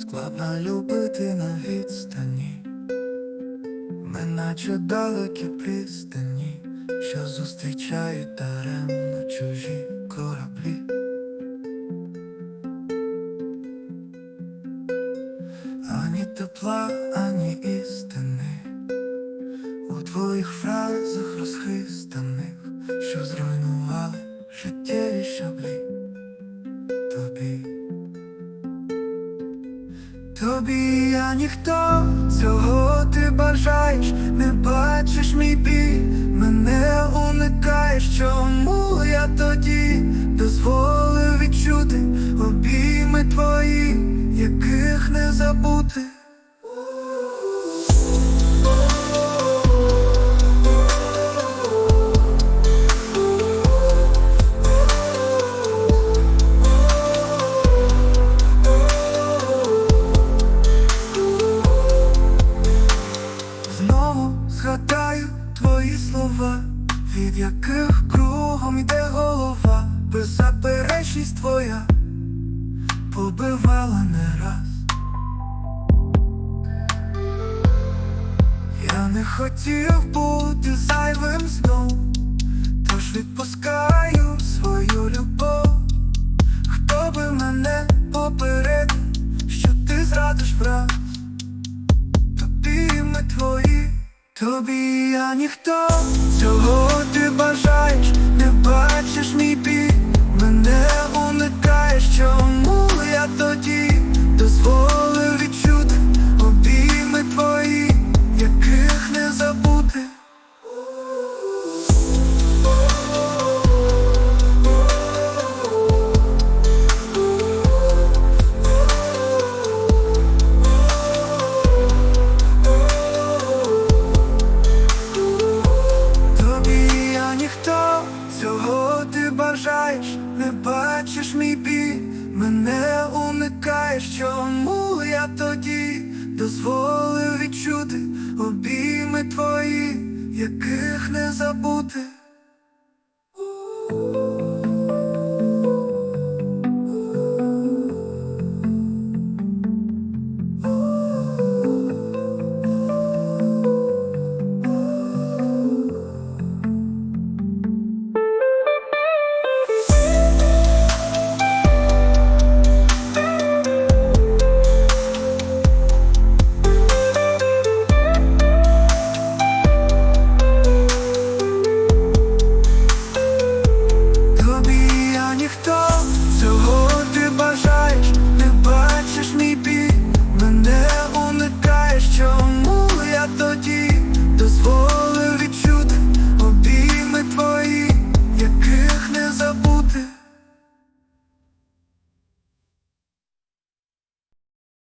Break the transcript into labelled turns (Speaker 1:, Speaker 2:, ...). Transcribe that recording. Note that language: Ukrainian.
Speaker 1: Складно любити на відстані, ми наче далекі пристані, що зустрічають даремно чужі кораблі. Ані тепла, ані істини. У твоїх фразах розхристаних, що зруйнували життєві Тобі я ніхто, цього ти бажаєш, не бачиш мій біль, мене уникаєш, чому я тоді дозволив відчути обійми твої, яких не забути. Яких кругом йде голова, беззаперечність твоя побивала не раз. Я не хотів бути зайвим знов, тож відпускаю свою любов. Хто би мене попередив, що ти зрадиш враз тобі ми твої, тобі я ніхто, цього ти бажаєш, не бачиш мій мене уникаєш, чому я тоді дозволив відчути обійми твої, яких не забути.